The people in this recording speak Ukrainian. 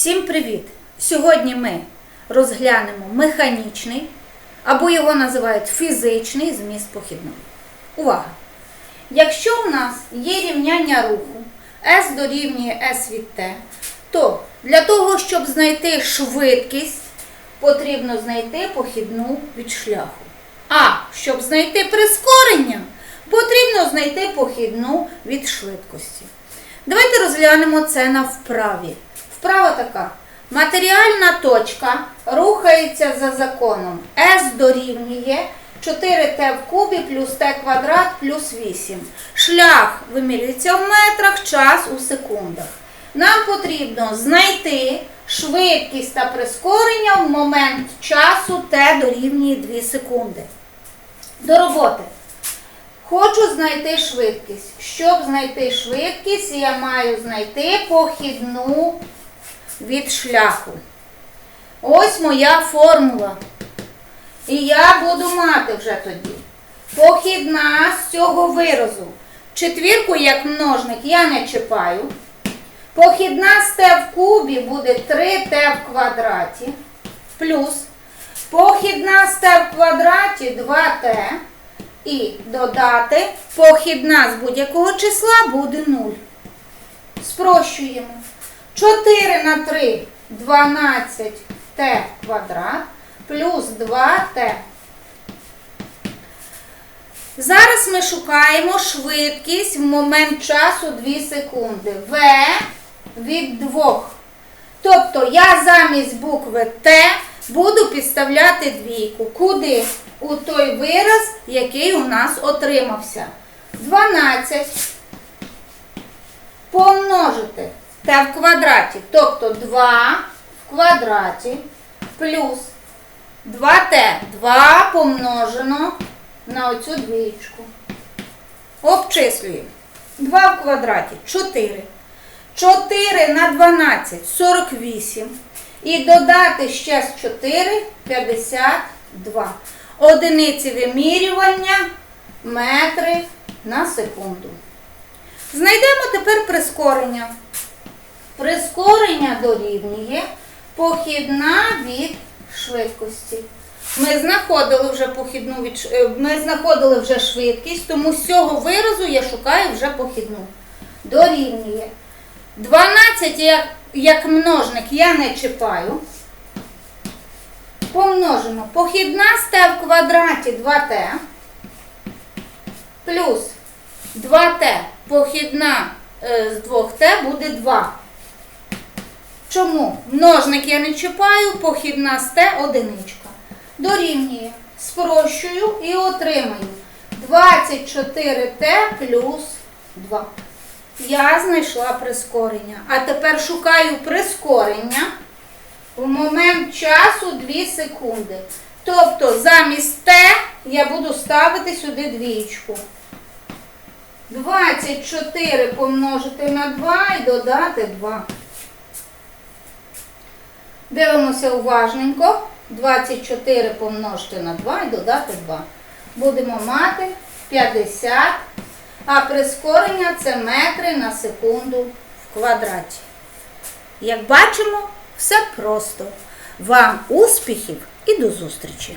Всім привіт! Сьогодні ми розглянемо механічний, або його називають фізичний зміст похідної. Увага! Якщо у нас є рівняння руху S дорівнює S від T, то для того, щоб знайти швидкість, потрібно знайти похідну від шляху. А щоб знайти прискорення, потрібно знайти похідну від швидкості. Давайте розглянемо це на вправі. Вправа така. Матеріальна точка рухається за законом. S дорівнює 4t в кубі плюс t квадрат плюс 8. Шлях вимірюється в метрах, час у секундах. Нам потрібно знайти швидкість та прискорення в момент часу t дорівнює 2 секунди. До роботи. Хочу знайти швидкість. Щоб знайти швидкість, я маю знайти похідну від шляху. Ось моя формула. І я буду мати вже тоді. Похідна з цього виразу. Четвірку, як множник, я не чіпаю. Похідна з t в кубі буде 3t в квадраті. Плюс похідна з t в квадраті 2t. І додати похідна з будь-якого числа буде 0. Спрощуємо. 4 на 3 12 t квадрат плюс 2t. Зараз ми шукаємо швидкість в момент часу 2 секунди. В від 2. Тобто я замість букви Т буду підставляти двійку. Куди? У той вираз, який у нас отримався. 12 помножити Т в квадраті. Тобто 2 в квадраті плюс 2Т. 2 помножено на оцю двічку. Обчислюємо. 2 в квадраті 4. 4 на 12 48. І додати ще з 4 52. Одиниці вимірювання метри на секунду. Знайдемо тепер прискорення. Прискорення дорівнює похідна від швидкості. Ми знаходили вже похідну від е, ми знаходили вже швидкість, тому з цього виразу я шукаю вже похідну. Дорівнює. 12 як, як множник я не чіпаю. Помножимо. Похідна t в квадраті 2t плюс 2t похідна е, з 2t буде 2. Чому? Множник я не чіпаю, похідна t одиничка. Дорівнює. Спрощую і отримаю 24t плюс 2. Я знайшла прискорення. А тепер шукаю прискорення в момент часу 2 секунди. Тобто замість Т я буду ставити сюди двічку. 24 помножити на 2 і додати 2. Дивимося уважненько. 24 помножити на 2 і додати 2. Будемо мати 50. А прискорення це метри на секунду в квадраті. Як бачимо, все просто. Вам успіхів і до зустрічі!